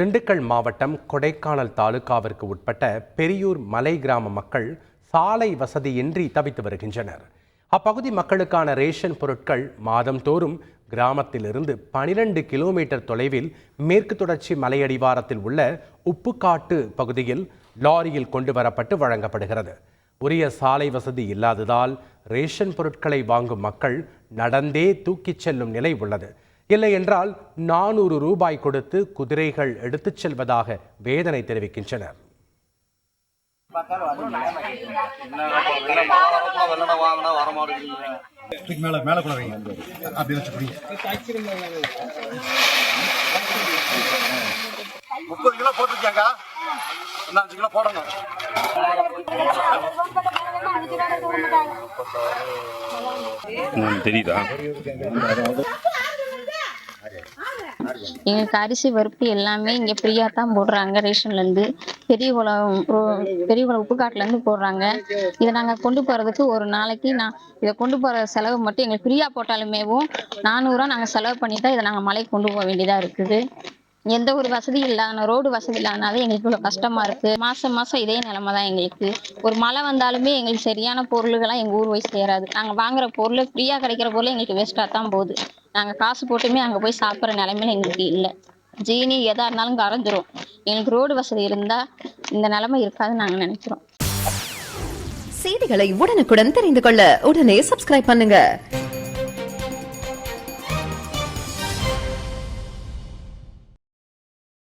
திண்டுக்கல் மாவட்டம் கொடைக்கானல் தாலுகாவிற்கு உட்பட்ட பெரியூர் மலை கிராம மக்கள் சாலை வசதியின்றி தவித்து வருகின்றனர். அப்பகுதி மக்களுக்கான ரேஷன் பொருட்கள் மாதந்தோறும் கிராமத்திலிருந்து பனிரெண்டு கிலோமீட்டர் தொலைவில் மேற்கு தொடர்ச்சி மலையடிவாரத்தில் உள்ள உப்புக்காட்டு பகுதியில் லாரியில் கொண்டு வரப்பட்டு வழங்கப்படுகிறது. உரிய சாலை வசதி இல்லாததால் ரேஷன் பொருட்களை வாங்கும் மக்கள் நடந்தே தூக்கிச் செல்லும் நிலை உள்ளது. இல்லை என்றால் நானூறு ரூபாய் கொடுத்து குதிரைகள் எடுத்துச் செல்வதாக வேதனை தெரிவிக்கின்றனர் மேல மேல கூட வைங்க. அப்படி வச்சு பிடி முப்பது கிலோ போட்டிருக்காங்க இன்னும் அஞ்சு கிலோ போடணும். தெரியுதா? எங்களுக்கு அரிசி பருப்பு எல்லாமே இங்கே ஃப்ரீயாக தான் போடுறாங்க ரேஷன்லேருந்து பெரிய குளம் பெரிய குளம் உப்புக்காட்டுலேருந்து போடுறாங்க. இதை நாங்கள் கொண்டு போகிறதுக்கு ஒரு நாளைக்கு நான் இதை கொண்டு போகிற செலவு மட்டும் எங்களுக்கு ஃப்ரீயாக போட்டாலுமேவும் நானூறுரூவா நாங்கள் செலவு பண்ணி தான் இதை நாங்கள் மலைக்கு கொண்டு போக வேண்டியதாக இருக்குது. எந்த ஒரு வசதி இல்லாத ரோடு வசதி இல்லாதனால எங்களுக்கு இவ்வளோ கஷ்டமா இருக்கு. மாசம் மாசம் இதே நிலைமை தான் எங்களுக்கு. ஒரு மழை வந்தாலுமே எங்களுக்கு சரியான பொருள்கள்லாம் எங்கள் ஊர் போய் சேராது. நாங்கள் வாங்குற பொருள் ஃப்ரீயாக கிடைக்கிற பொருள் எங்களுக்கு வேஸ்ட்டாக தான் போகுது. நாங்கள் காசு போட்டுமே அங்கே போய் சாப்பிட்ற நிலைமையில எங்களுக்கு இல்லை. ஜீனி எதாக இருந்தாலும் கரைஞ்சிரும். எங்களுக்கு ரோடு வசதி இருந்தால் இந்த நிலைமை இருக்காதுன்னு நாங்கள் நினைக்கிறோம். செய்திகளை உடனுக்குடன் தெரிந்து கொள்ள உடனே சப்ஸ்கிரைப் பண்ணுங்க.